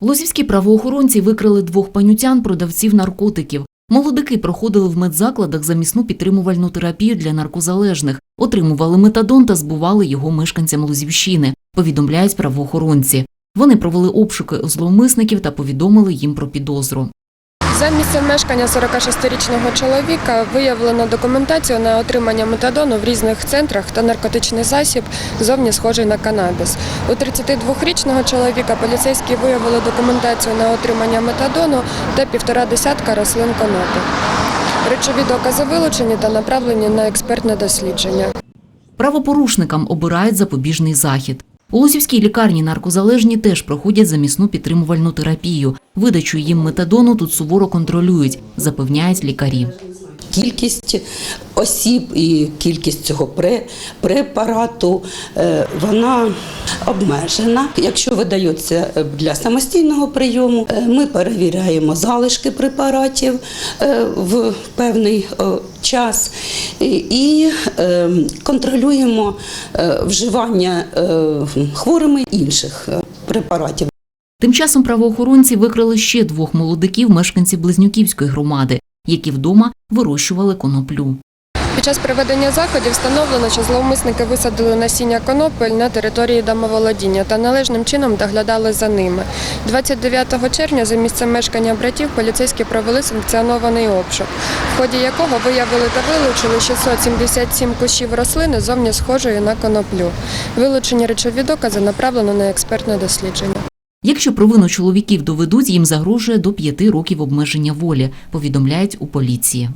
Лозівські правоохоронці викрили двох панютян продавців наркотиків. Молодики проходили в медзакладах замісну підтримувальну терапію для наркозалежних, отримували метадон та збували його мешканцям Лозівщини, повідомляють правоохоронці. Вони провели обшуки у зловмисників та повідомили їм про підозру. За місцем мешкання 46-річного чоловіка виявлено документацію на отримання метадону в різних центрах та наркотичний засіб, зовні схожий на канабіс. У 32-річного чоловіка поліцейські виявили документацію на отримання метадону та півтора десятка рослин конопи. Речові докази вилучені та направлені на експертне дослідження. Правопорушникам обирають запобіжний захід. У Лозівській лікарні наркозалежні теж проходять замісну підтримувальну терапію. Видачу їм метадону тут суворо контролюють, запевняють лікарі. Кількість осіб і кількість цього препарату е, вона обмежена. Якщо видається е, для самостійного прийому, е, ми перевіряємо залишки препаратів в певний час і- контролюємо вживання хворими інших препаратів. Тим часом правоохоронці викрили ще двох молодиків, мешканців Близнюківської громади, які вдома вирощували коноплю. Під час проведення заходів встановлено, що зловмисники висадили насіння конопель на території домоволодіння та належним чином доглядали за ними. 29 червня за місцем мешкання братів поліцейські провели санкціонований обшук, в ході якого виявили та вилучили 677 кущів рослини зовні схожої на коноплю. Вилучені речові докази направлено на експертне дослідження. Якщо провину чоловіків доведуть, їм загрожує до п'яти років обмеження волі, повідомляють у поліції.